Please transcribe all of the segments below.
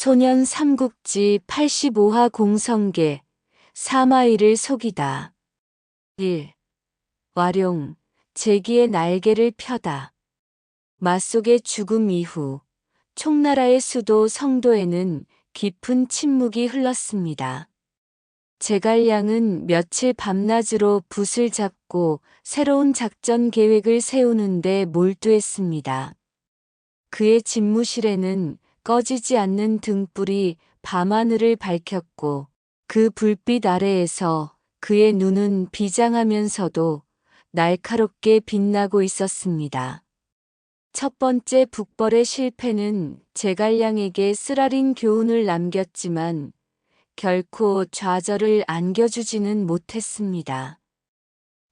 소년 삼국지 85화 공성계 사마이를 속이다. 1. 와룡, 제기의 날개를 펴다. 맞속의 죽음 이후 총나라의 수도 성도에는 깊은 침묵이 흘렀습니다. 제갈량은 며칠 밤낮으로 붓을 잡고 새로운 작전 계획을 세우는데 몰두했습니다. 그의 집무실에는 꺼지지 않는 등불이 밤하늘을 밝혔고 그 불빛 아래에서 그의 눈은 비장하면서도 날카롭게 빛나고 있었습니다. 첫 번째 북벌의 실패는 제갈량에게 쓰라린 교훈을 남겼지만 결코 좌절을 안겨주지는 못했습니다.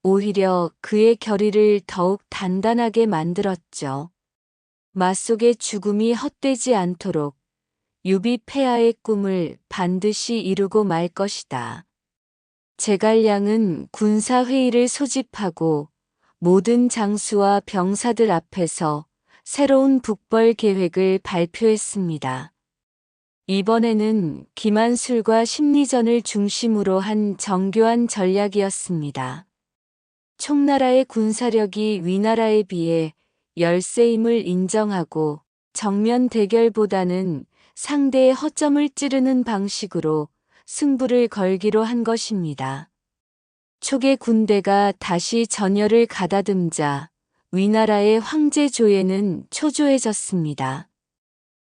오히려 그의 결의를 더욱 단단하게 만들었죠. 맞속의 죽음이 헛되지 않도록 유비 폐하의 꿈을 반드시 이루고 말 것이다. 제갈량은 군사회의를 소집하고 모든 장수와 병사들 앞에서 새로운 북벌 계획을 발표했습니다. 이번에는 기만술과 심리전을 중심으로 한 정교한 전략이었습니다. 총나라의 군사력이 위나라에 비해 열세임을 인정하고 정면 대결보다는 상대의 허점을 찌르는 방식으로 승부를 걸기로 한 것입니다. 초계 군대가 다시 전열을 가다듬자 위나라의 황제 조예는 초조해졌습니다.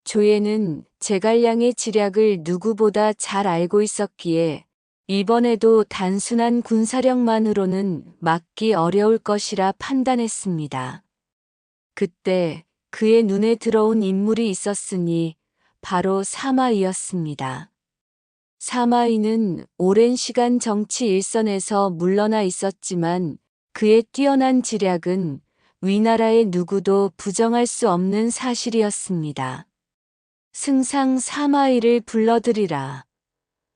조예는 제갈량의 지략을 누구보다 잘 알고 있었기에 이번에도 단순한 군사력만으로는 막기 어려울 것이라 판단했습니다. 그때 그의 눈에 들어온 인물이 있었으니 바로 사마이였습니다. 사마이는 오랜 시간 정치 일선에서 물러나 있었지만 그의 뛰어난 지략은 위나라의 누구도 부정할 수 없는 사실이었습니다. 승상 사마이를 불러들이라.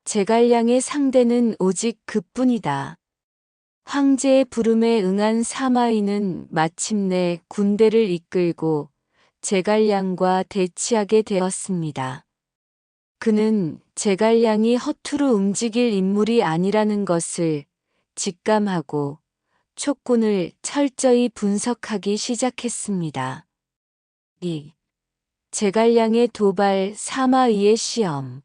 제갈량의 상대는 오직 그뿐이다. 황제의 부름에 응한 사마이는 마침내 군대를 이끌고 제갈량과 대치하게 되었습니다. 그는 제갈량이 허투루 움직일 인물이 아니라는 것을 직감하고 촉군을 철저히 분석하기 시작했습니다. 2. 제갈량의 도발 사마이의 시험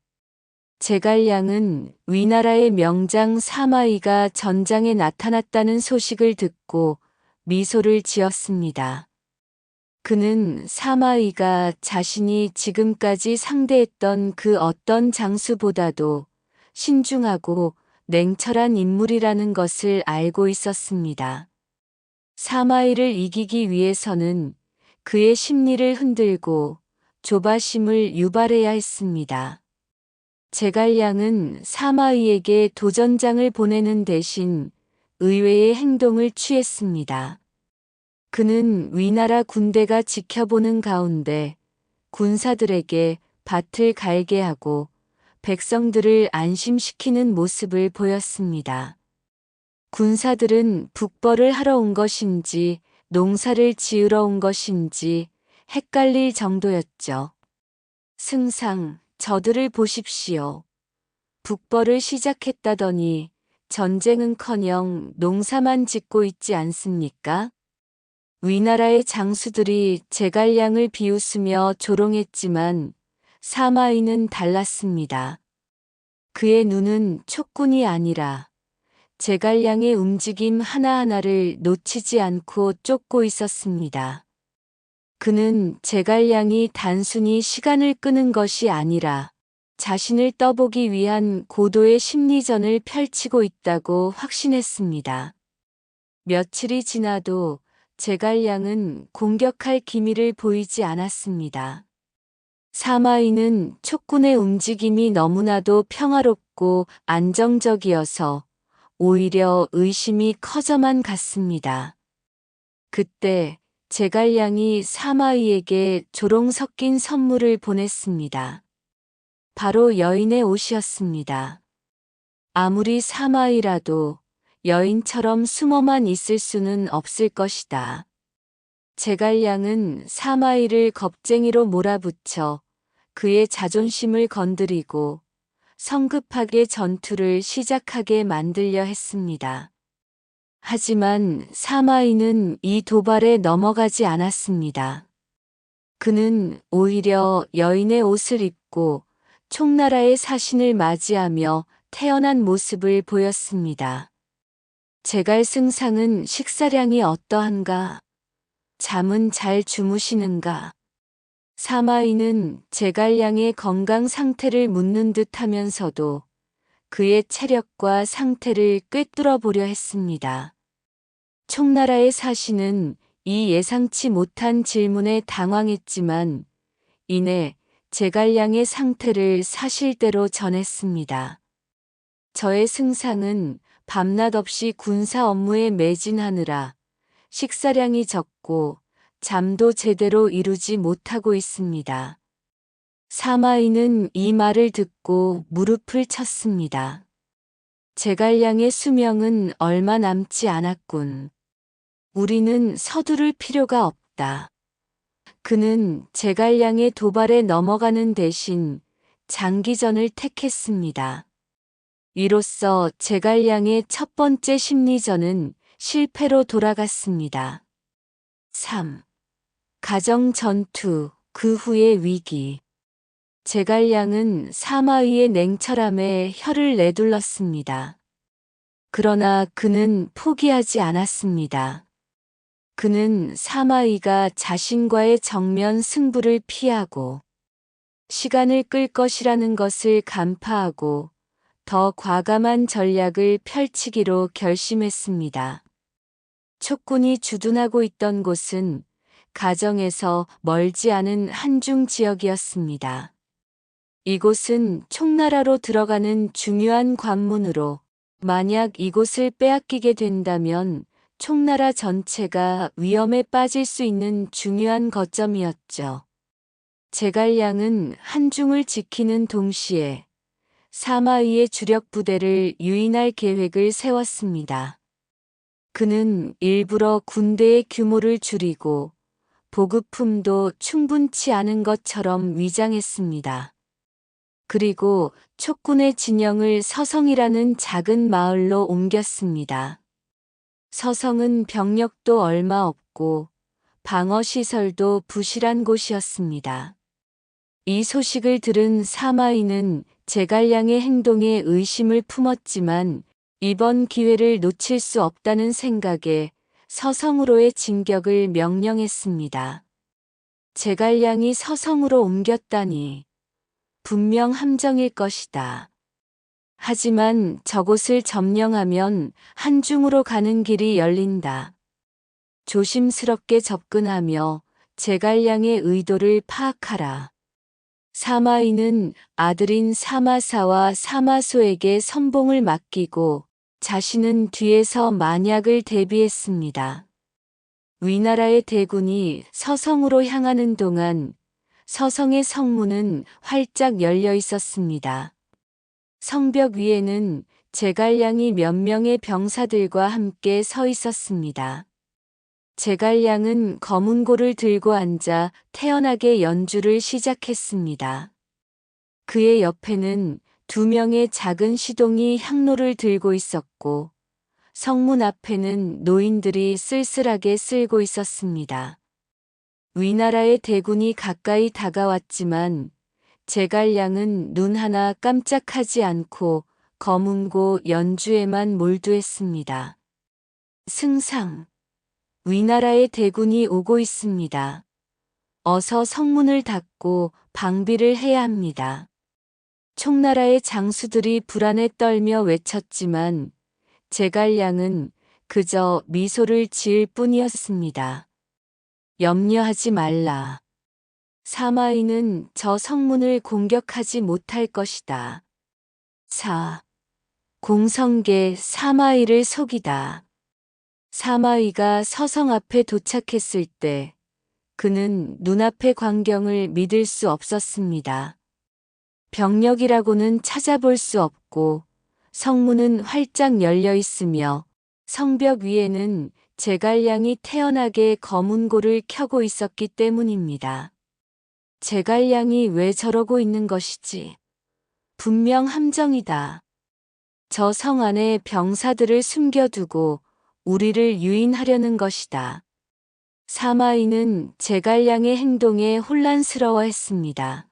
제갈량은 위나라의 명장 사마이가 전장에 나타났다는 소식을 듣고 미소를 지었습니다. 그는 사마이가 자신이 지금까지 상대했던 그 어떤 장수보다도 신중하고 냉철한 인물이라는 것을 알고 있었습니다. 사마이를 이기기 위해서는 그의 심리를 흔들고 조바심을 유발해야 했습니다. 제갈량은 사마이에게 도전장을 보내는 대신 의외의 행동을 취했습니다. 그는 위나라 군대가 지켜보는 가운데 군사들에게 밭을 갈게 하고 백성들을 안심시키는 모습을 보였습니다. 군사들은 북벌을 하러 온 것인지 농사를 지으러 온 것인지 헷갈릴 정도였죠. 승상, 저들을 보십시오. 북벌을 시작했다더니 전쟁은커녕 농사만 짓고 있지 않습니까? 위나라의 장수들이 제갈량을 비웃으며 조롱했지만 사마이는 달랐습니다. 그의 눈은 촉군이 아니라 제갈량의 움직임 하나하나를 놓치지 않고 쫓고 있었습니다. 그는 제갈량이 단순히 시간을 끄는 것이 아니라 자신을 떠보기 위한 고도의 심리전을 펼치고 있다고 확신했습니다. 며칠이 지나도 제갈량은 공격할 기미를 보이지 않았습니다. 사마이는 촉군의 움직임이 너무나도 평화롭고 안정적이어서 오히려 의심이 커져만 갔습니다. 그때 제갈량이 사마이에게 조롱 섞인 선물을 보냈습니다. 바로 여인의 옷이었습니다. 아무리 사마이라도 여인처럼 숨어만 있을 수는 없을 것이다. 제갈량은 사마이를 겁쟁이로 몰아붙여 그의 자존심을 건드리고 성급하게 전투를 시작하게 만들려 했습니다. 하지만 사마이는 이 도발에 넘어가지 않았습니다. 그는 오히려 여인의 옷을 입고 총나라의 사신을 맞이하며 태어난 모습을 보였습니다. 제갈 승상은 식사량이 어떠한가? 잠은 잘 주무시는가? 사마이는 제갈량의 건강 상태를 묻는 듯 하면서도 그의 체력과 상태를 꿰뚫어 보려 했습니다. 총나라의 사신은 이 예상치 못한 질문에 당황했지만 이내 제갈량의 상태를 사실대로 전했습니다. 저의 승상은 밤낮 없이 군사 업무에 매진하느라 식사량이 적고 잠도 제대로 이루지 못하고 있습니다. 사마이는 이 말을 듣고 무릎을 쳤습니다. 제갈량의 수명은 얼마 남지 않았군. 우리는 서두를 필요가 없다. 그는 제갈량의 도발에 넘어가는 대신 장기전을 택했습니다. 이로써 제갈량의 첫 번째 심리전은 실패로 돌아갔습니다. 3. 가정 전투, 그 후의 위기. 제갈량은 사마의의 냉철함에 혀를 내둘렀습니다. 그러나 그는 포기하지 않았습니다. 그는 사마이가 자신과의 정면 승부를 피하고 시간을 끌 것이라는 것을 간파하고 더 과감한 전략을 펼치기로 결심했습니다. 촉군이 주둔하고 있던 곳은 가정에서 멀지 않은 한중 지역이었습니다. 이곳은 총나라로 들어가는 중요한 관문으로 만약 이곳을 빼앗기게 된다면 총나라 전체가 위험에 빠질 수 있는 중요한 거점이었죠. 제갈량은 한중을 지키는 동시에 사마이의 주력 부대를 유인할 계획을 세웠습니다. 그는 일부러 군대의 규모를 줄이고 보급품도 충분치 않은 것처럼 위장했습니다. 그리고 촉군의 진영을 서성이라는 작은 마을로 옮겼습니다. 서성은 병력도 얼마 없고 방어시설도 부실한 곳이었습니다. 이 소식을 들은 사마이는 제갈량의 행동에 의심을 품었지만 이번 기회를 놓칠 수 없다는 생각에 서성으로의 진격을 명령했습니다. 제갈량이 서성으로 옮겼다니 분명 함정일 것이다. 하지만 저곳을 점령하면 한중으로 가는 길이 열린다. 조심스럽게 접근하며 제갈량의 의도를 파악하라. 사마이는 아들인 사마사와 사마소에게 선봉을 맡기고 자신은 뒤에서 만약을 대비했습니다. 위나라의 대군이 서성으로 향하는 동안 서성의 성문은 활짝 열려 있었습니다. 성벽 위에는 제갈량이 몇 명의 병사들과 함께 서 있었습니다. 제갈량은 검은고를 들고 앉아 태연하게 연주를 시작했습니다. 그의 옆에는 두 명의 작은 시동이 향로를 들고 있었고 성문 앞에는 노인들이 쓸쓸하게 쓸고 있었습니다. 위나라의 대군이 가까이 다가왔지만 제갈량은 눈 하나 깜짝하지 않고 검은고 연주에만 몰두했습니다. 승상. 위나라의 대군이 오고 있습니다. 어서 성문을 닫고 방비를 해야 합니다. 총나라의 장수들이 불안에 떨며 외쳤지만 제갈량은 그저 미소를 지을 뿐이었습니다. 염려하지 말라. 사마이는 저 성문을 공격하지 못할 것이다. 4. 공성계 사마이를 속이다. 사마이가 서성 앞에 도착했을 때 그는 눈앞의 광경을 믿을 수 없었습니다. 병력이라고는 찾아볼 수 없고 성문은 활짝 열려 있으며 성벽 위에는 제갈량이 태연하게 검은 고를 켜고 있었기 때문입니다. 제갈량이 왜 저러고 있는 것이지? 분명 함정이다. 저 성 안에 병사들을 숨겨두고 우리를 유인하려는 것이다. 사마이는 제갈량의 행동에 혼란스러워했습니다.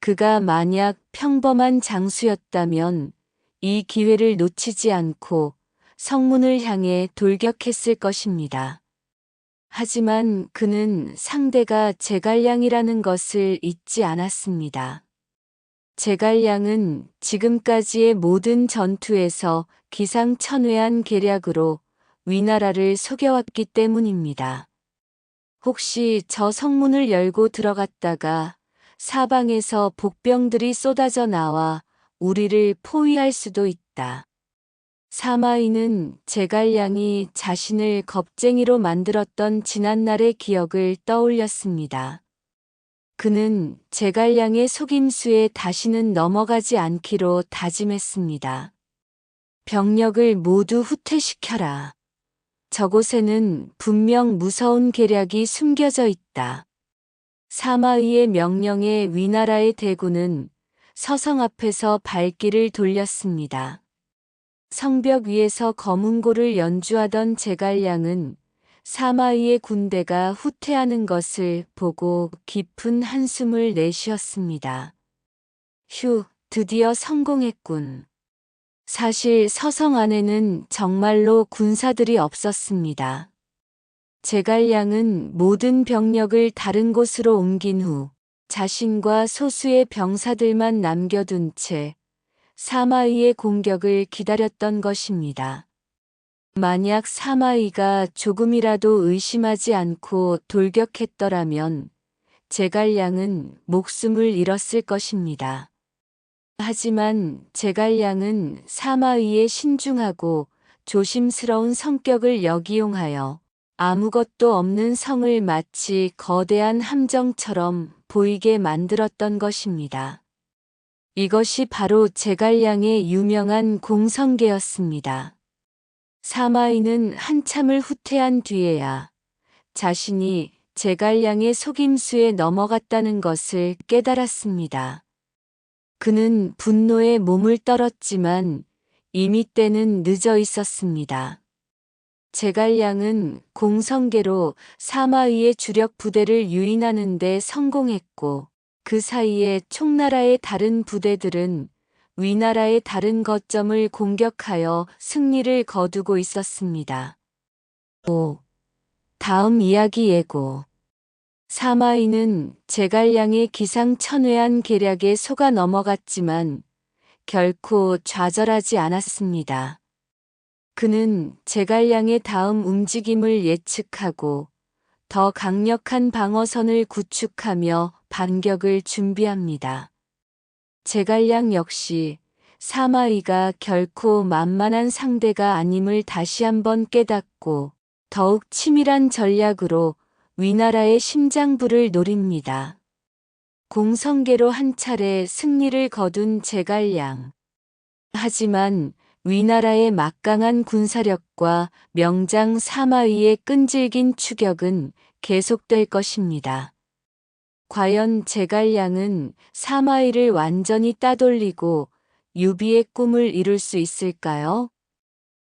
그가 만약 평범한 장수였다면 이 기회를 놓치지 않고 성문을 향해 돌격했을 것입니다. 하지만 그는 상대가 제갈량이라는 것을 잊지 않았습니다. 제갈량은 지금까지의 모든 전투에서 기상천외한 계략으로 위나라를 속여왔기 때문입니다. 혹시 저 성문을 열고 들어갔다가 사방에서 복병들이 쏟아져 나와 우리를 포위할 수도 있다. 사마이는 제갈량이 자신을 겁쟁이로 만들었던 지난날의 기억을 떠올렸습니다. 그는 제갈량의 속임수에 다시는 넘어가지 않기로 다짐했습니다. 병력을 모두 후퇴시켜라. 저곳에는 분명 무서운 계략이 숨겨져 있다. 사마이의 명령에 위나라의 대군은 서성 앞에서 발길을 돌렸습니다. 성벽 위에서 검은고를 연주하던 제갈량은 사마이의 군대가 후퇴하는 것을 보고 깊은 한숨을 내쉬었습니다. 휴, 드디어 성공했군. 사실 서성 안에는 정말로 군사들이 없었습니다. 제갈량은 모든 병력을 다른 곳으로 옮긴 후 자신과 소수의 병사들만 남겨둔 채 사마이의 공격을 기다렸던 것입니다. 만약 사마이가 조금이라도 의심하지 않고 돌격했더라면 제갈량은 목숨을 잃었을 것입니다. 하지만 제갈량은 사마이의 신중하고 조심스러운 성격을 역이용하여 아무것도 없는 성을 마치 거대한 함정처럼 보이게 만들었던 것입니다. 이것이 바로 제갈량의 유명한 공성계였습니다. 사마이는 한참을 후퇴한 뒤에야 자신이 제갈량의 속임수에 넘어갔다는 것을 깨달았습니다. 그는 분노에 몸을 떨었지만 이미 때는 늦어 있었습니다. 제갈량은 공성계로 사마이의 주력 부대를 유인하는 데 성공했고 그 사이에 총나라의 다른 부대들은 위나라의 다른 거점을 공격하여 승리를 거두고 있었습니다. 5. 다음 이야기 예고 사마이는 제갈량의 기상천외한 계략에 속아 넘어갔지만 결코 좌절하지 않았습니다. 그는 제갈량의 다음 움직임을 예측하고 더 강력한 방어선을 구축하며 반격을 준비합니다. 제갈량 역시 사마이가 결코 만만한 상대가 아님을 다시 한번 깨닫고 더욱 치밀한 전략으로 위나라의 심장부를 노립니다. 공성계로 한 차례 승리를 거둔 제갈량. 하지만 위나라의 막강한 군사력과 명장 사마위의 끈질긴 추격은 계속될 것입니다. 과연 제갈량은 사마이를 완전히 따돌리고 유비의 꿈을 이룰 수 있을까요?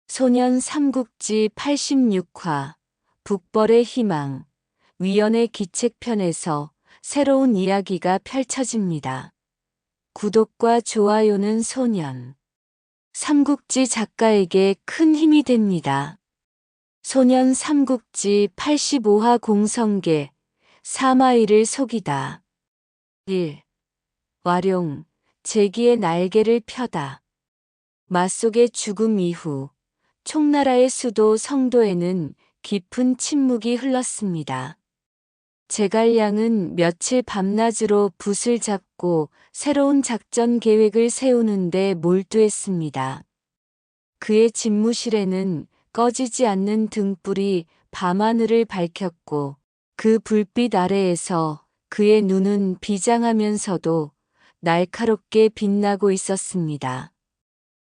소년 삼국지 86화 북벌의 희망 위연의 기책편에서 새로운 이야기가 펼쳐집니다. 구독과 좋아요는 소년 삼국지 작가에게 큰 힘이 됩니다. 소년 삼국지 85화 공성계 사마이를 속이다. 1. 와룡 제기의 날개를 펴다. 맞속의 죽음 이후 총나라의 수도 성도에는 깊은 침묵이 흘렀습니다. 제갈량은 며칠 밤낮으로 붓을 잡고 새로운 작전 계획을 세우는데 몰두했습니다. 그의 집무실에는 꺼지지 않는 등불이 밤하늘을 밝혔고 그 불빛 아래에서 그의 눈은 비장하면서도 날카롭게 빛나고 있었습니다.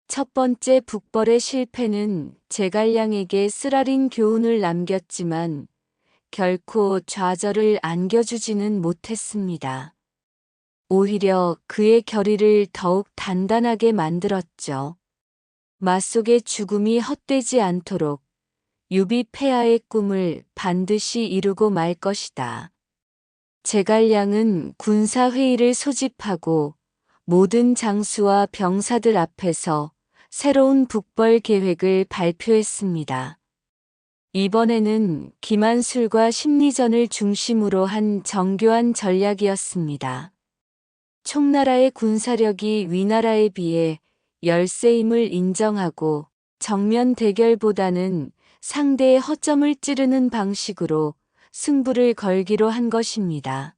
첫 번째 북벌의 실패는 제갈량에게 쓰라린 교훈을 남겼지만 결코 좌절을 안겨주지는 못했습니다. 오히려 그의 결의를 더욱 단단하게 만들었죠. 맞속의 죽음이 헛되지 않도록 유비 폐하의 꿈을 반드시 이루고 말 것이다. 제갈량은 군사회의를 소집하고 모든 장수와 병사들 앞에서 새로운 북벌 계획을 발표했습니다. 이번에는 기만술과 심리전을 중심으로 한 정교한 전략이었습니다. 총나라의 군사력이 위나라에 비해 열세임을 인정하고 정면 대결보다는 상대의 허점을 찌르는 방식으로 승부를 걸기로 한 것입니다.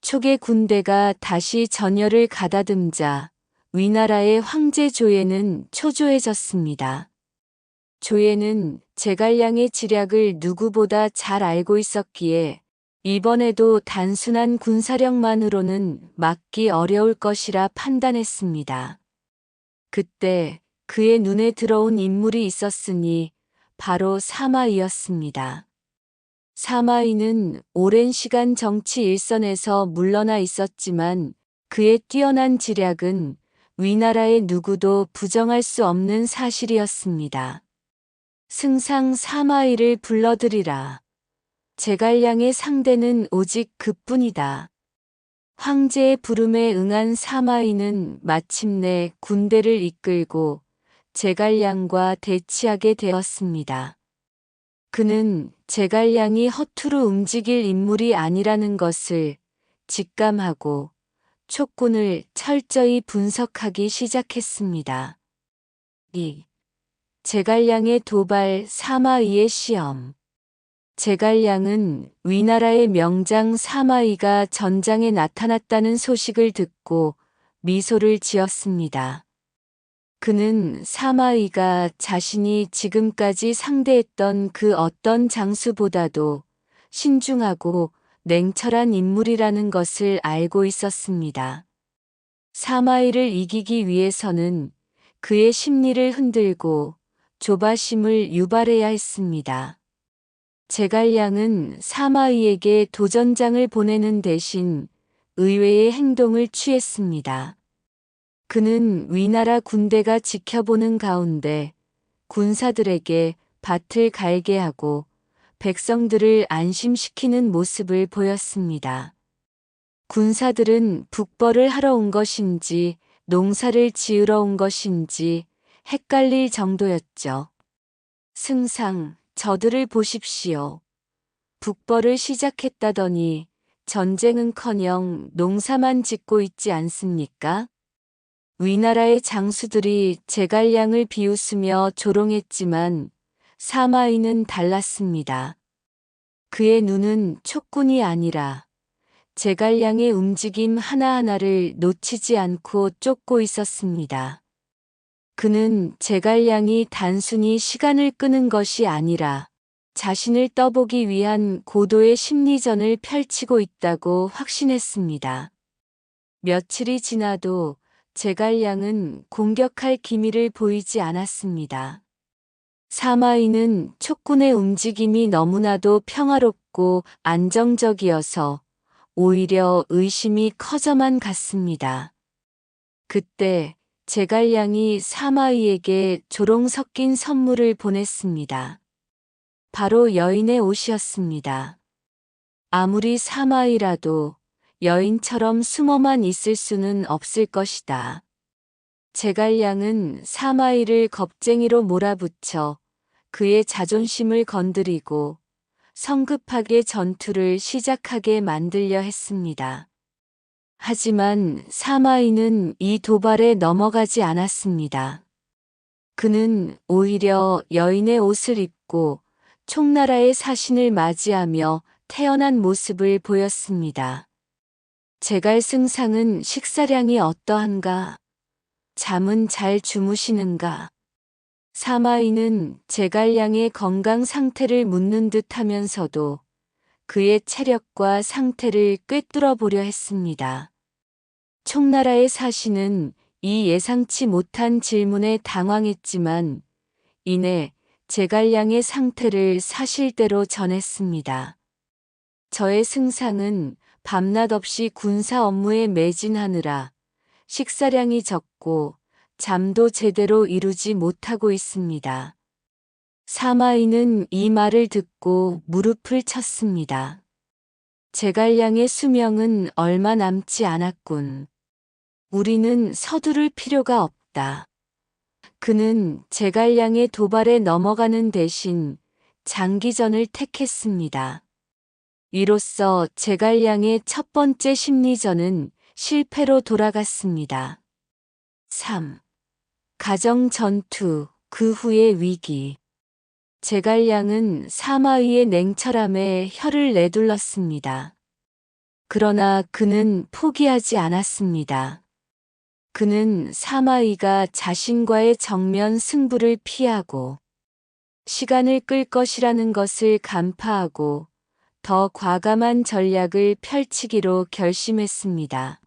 초계 군대가 다시 전열을 가다듬자 위나라의 황제 조예는 초조해졌습니다. 조예는 제갈량의 지략을 누구보다 잘 알고 있었기에 이번에도 단순한 군사력만으로는 막기 어려울 것이라 판단했습니다. 그때 그의 눈에 들어온 인물이 있었으니 바로 사마이였습니다. 사마이는 오랜 시간 정치 일선에서 물러나 있었지만 그의 뛰어난 지략은 위나라의 누구도 부정할 수 없는 사실이었습니다. 승상 사마이를 불러들이라. 제갈량의 상대는 오직 그뿐이다. 황제의 부름에 응한 사마이는 마침내 군대를 이끌고 제갈량과 대치하게 되었습니다. 그는 제갈량이 허투루 움직일 인물이 아니라는 것을 직감하고 촉군을 철저히 분석하기 시작했습니다. 2. 제갈량의 도발 사마이의 시험 제갈량은 위나라의 명장 사마이가 전장에 나타났다는 소식을 듣고 미소를 지었습니다. 그는 사마이가 자신이 지금까지 상대했던 그 어떤 장수보다도 신중하고 냉철한 인물이라는 것을 알고 있었습니다. 사마이를 이기기 위해서는 그의 심리를 흔들고 조바심을 유발해야 했습니다. 제갈량은 사마이에게 도전장을 보내는 대신 의외의 행동을 취했습니다. 그는 위나라 군대가 지켜보는 가운데 군사들에게 밭을 갈게 하고 백성들을 안심시키는 모습을 보였습니다. 군사들은 북벌을 하러 온 것인지 농사를 지으러 온 것인지 헷갈릴 정도였죠. 승상, 저들을 보십시오. 북벌을 시작했다더니 전쟁은커녕 농사만 짓고 있지 않습니까? 위나라의 장수들이 제갈량을 비웃으며 조롱했지만 사마이는 달랐습니다. 그의 눈은 촉군이 아니라 제갈량의 움직임 하나하나를 놓치지 않고 쫓고 있었습니다. 그는 제갈량이 단순히 시간을 끄는 것이 아니라 자신을 떠보기 위한 고도의 심리전을 펼치고 있다고 확신했습니다. 며칠이 지나도 제갈량은 공격할 기미를 보이지 않았습니다. 사마이는 촉군의 움직임이 너무나도 평화롭고 안정적이어서 오히려 의심이 커져만 갔습니다. 그때 제갈량이 사마이에게 조롱 섞인 선물을 보냈습니다. 바로 여인의 옷이었습니다. 아무리 사마이라도 여인처럼 숨어만 있을 수는 없을 것이다. 제갈량은 사마이를 겁쟁이로 몰아붙여 그의 자존심을 건드리고 성급하게 전투를 시작하게 만들려 했습니다. 하지만 사마이는 이 도발에 넘어가지 않았습니다. 그는 오히려 여인의 옷을 입고 총나라의 사신을 맞이하며 태어난 모습을 보였습니다. 제갈 승상은 식사량이 어떠한가? 잠은 잘 주무시는가? 사마이는 제갈량의 건강 상태를 묻는 듯 하면서도 그의 체력과 상태를 꿰뚫어 보려 했습니다. 총나라의 사신은 이 예상치 못한 질문에 당황했지만 이내 제갈량의 상태를 사실대로 전했습니다. 저의 승상은 밤낮 없이 군사 업무에 매진하느라 식사량이 적고 잠도 제대로 이루지 못하고 있습니다. 사마이는 이 말을 듣고 무릎을 쳤습니다. 제갈량의 수명은 얼마 남지 않았군. 우리는 서두를 필요가 없다. 그는 제갈량의 도발에 넘어가는 대신 장기전을 택했습니다. 이로써 제갈량의 첫 번째 심리전은 실패로 돌아갔습니다. 3. 가정 전투, 그 후의 위기. 제갈량은 사마위의 냉철함에 혀를 내둘렀습니다. 그러나 그는 포기하지 않았습니다. 그는 사마이가 자신과의 정면 승부를 피하고 시간을 끌 것이라는 것을 간파하고 더 과감한 전략을 펼치기로 결심했습니다.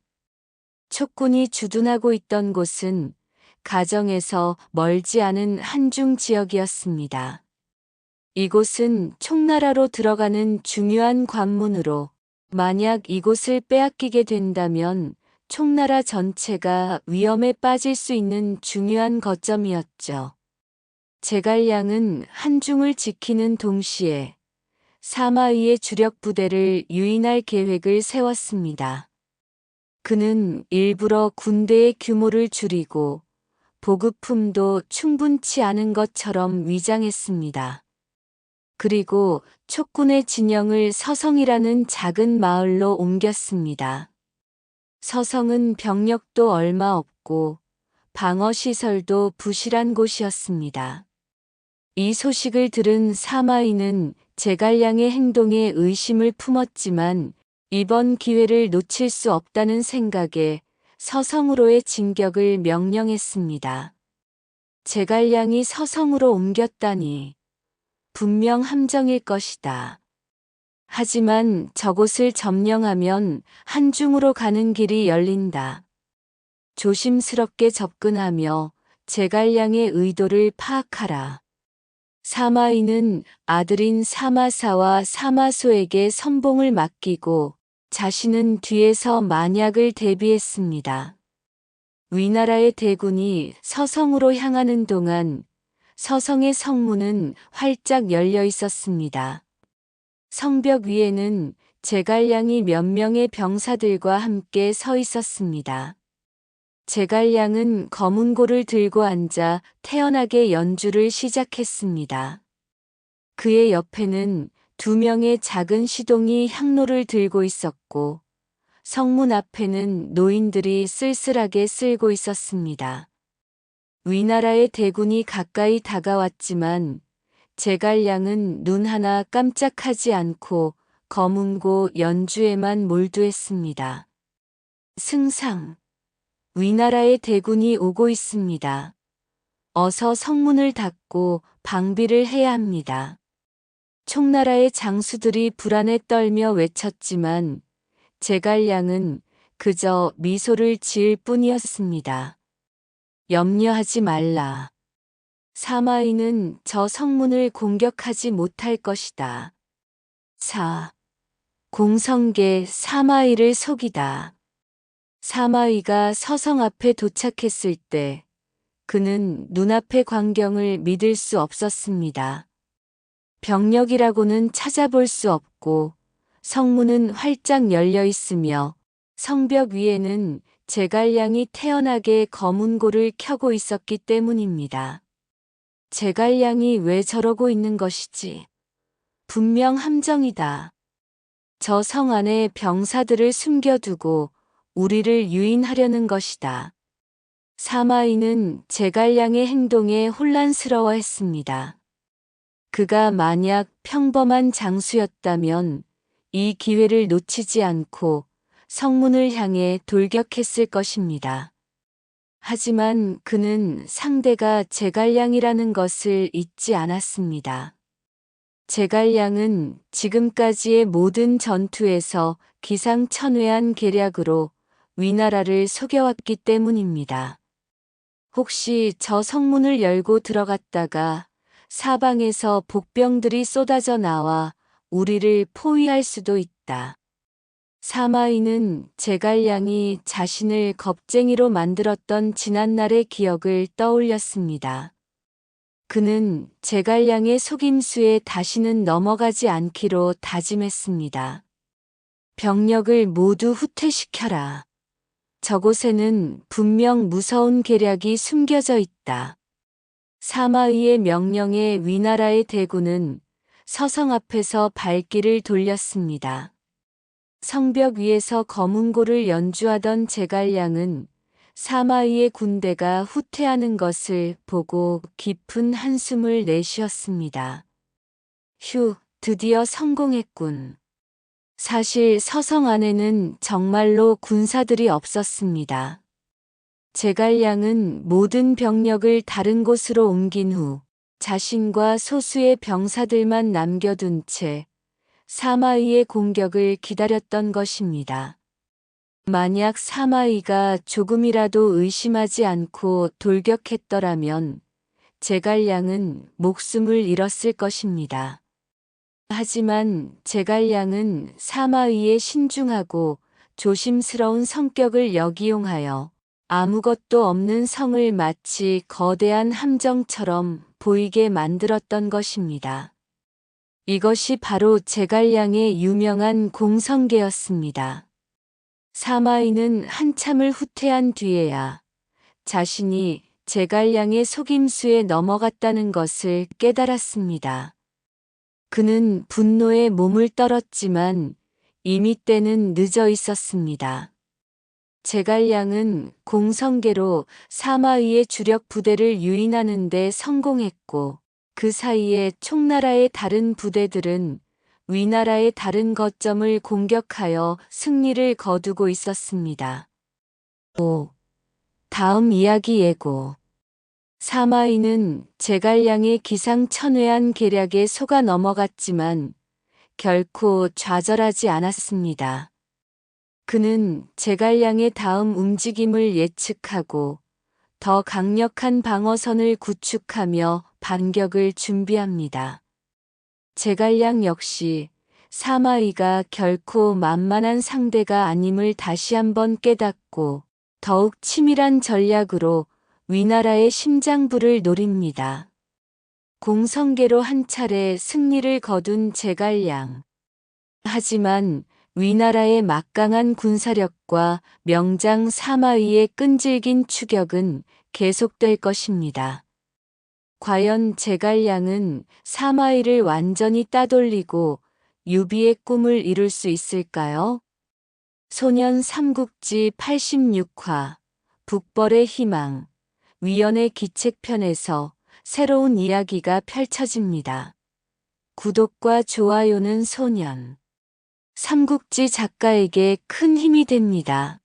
촉군이 주둔하고 있던 곳은 가정에서 멀지 않은 한중 지역이었습니다. 이곳은 총나라로 들어가는 중요한 관문으로 만약 이곳을 빼앗기게 된다면 총나라 전체가 위험에 빠질 수 있는 중요한 거점이었죠. 제갈량은 한중을 지키는 동시에 사마위의 주력 부대를 유인할 계획을 세웠습니다. 그는 일부러 군대의 규모를 줄이고 보급품도 충분치 않은 것처럼 위장했습니다. 그리고 촉군의 진영을 서성이라는 작은 마을로 옮겼습니다. 서성은 병력도 얼마 없고 방어시설도 부실한 곳이었습니다. 이 소식을 들은 사마이는 제갈량의 행동에 의심을 품었지만 이번 기회를 놓칠 수 없다는 생각에 서성으로의 진격을 명령했습니다. 제갈량이 서성으로 옮겼다니 분명 함정일 것이다. 하지만 저곳을 점령하면 한중으로 가는 길이 열린다. 조심스럽게 접근하며 제갈량의 의도를 파악하라. 사마이는 아들인 사마사와 사마소에게 선봉을 맡기고 자신은 뒤에서 만약을 대비했습니다. 위나라의 대군이 서성으로 향하는 동안 서성의 성문은 활짝 열려 있었습니다. 성벽 위에는 제갈량이 몇 명의 병사들과 함께 서 있었습니다. 제갈량은 검은고를 들고 앉아 태연하게 연주를 시작했습니다. 그의 옆에는 두 명의 작은 시동이 향로를 들고 있었고 성문 앞에는 노인들이 쓸쓸하게 쓸고 있었습니다. 위나라의 대군이 가까이 다가왔지만 제갈량은 눈 하나 깜짝하지 않고 검은고 연주에만 몰두했습니다. 승상 위나라의 대군이 오고 있습니다. 어서 성문을 닫고 방비를 해야 합니다. 총나라의 장수들이 불안에 떨며 외쳤지만 제갈량은 그저 미소를 지을 뿐이었습니다. 염려하지 말라. 사마이는 저 성문을 공격하지 못할 것이다. 4. 공성계 사마이를 속이다. 사마이가 서성 앞에 도착했을 때 그는 눈앞의 광경을 믿을 수 없었습니다. 병력이라고는 찾아볼 수 없고 성문은 활짝 열려 있으며 성벽 위에는 제갈량이 태연하게 검은고를 켜고 있었기 때문입니다. 제갈량이 왜 저러고 있는 것이지? 분명 함정이다. 저 성 안에 병사들을 숨겨두고 우리를 유인하려는 것이다. 사마이는 제갈량의 행동에 혼란스러워했습니다. 그가 만약 평범한 장수였다면 이 기회를 놓치지 않고 성문을 향해 돌격했을 것입니다. 하지만 그는 상대가 제갈량이라는 것을 잊지 않았습니다. 제갈량은 지금까지의 모든 전투에서 기상천외한 계략으로 위나라를 속여왔기 때문입니다. 혹시 저 성문을 열고 들어갔다가 사방에서 복병들이 쏟아져 나와 우리를 포위할 수도 있다. 사마이는 제갈량이 자신을 겁쟁이로 만들었던 지난날의 기억을 떠올렸습니다. 그는 제갈량의 속임수에 다시는 넘어가지 않기로 다짐했습니다. 병력을 모두 후퇴시켜라. 저곳에는 분명 무서운 계략이 숨겨져 있다. 사마이의 명령에 위나라의 대군은 서성 앞에서 발길을 돌렸습니다. 성벽 위에서 검은고를 연주하던 제갈량은 사마이의 군대가 후퇴하는 것을 보고 깊은 한숨을 내쉬었습니다. 휴, 드디어 성공했군. 사실 서성 안에는 정말로 군사들이 없었습니다. 제갈량은 모든 병력을 다른 곳으로 옮긴 후 자신과 소수의 병사들만 남겨둔 채 사마이의 공격을 기다렸던 것입니다. 만약 사마이가 조금이라도 의심하지 않고 돌격했더라면 제갈량은 목숨을 잃었을 것입니다. 하지만 제갈량은 사마이의 신중하고 조심스러운 성격을 역이용하여 아무것도 없는 성을 마치 거대한 함정처럼 보이게 만들었던 것입니다. 이것이 바로 제갈량의 유명한 공성계였습니다. 사마이는 한참을 후퇴한 뒤에야 자신이 제갈량의 속임수에 넘어갔다는 것을 깨달았습니다. 그는 분노에 몸을 떨었지만 이미 때는 늦어 있었습니다. 제갈량은 공성계로 사마이의 주력 부대를 유인하는 데 성공했고 그 사이에 총나라의 다른 부대들은 위나라의 다른 거점을 공격하여 승리를 거두고 있었습니다. 5. 다음 이야기 예고 사마이는 제갈량의 기상천외한 계략에 속아 넘어갔지만 결코 좌절하지 않았습니다. 그는 제갈량의 다음 움직임을 예측하고 더 강력한 방어선을 구축하며 반격을 준비합니다. 제갈량 역시 사마이가 결코 만만한 상대가 아님을 다시 한번 깨닫고 더욱 치밀한 전략으로 위나라의 심장부를 노립니다. 공성계로 한 차례 승리를 거둔 제갈량. 하지만 위나라의 막강한 군사력과 명장 사마위의 끈질긴 추격은 계속될 것입니다. 과연 제갈량은 사마위를 완전히 따돌리고 유비의 꿈을 이룰 수 있을까요? 소년 삼국지 86화 북벌의 희망 위연의 기책편에서 새로운 이야기가 펼쳐집니다. 구독과 좋아요는 소년 삼국지 작가에게 큰 힘이 됩니다.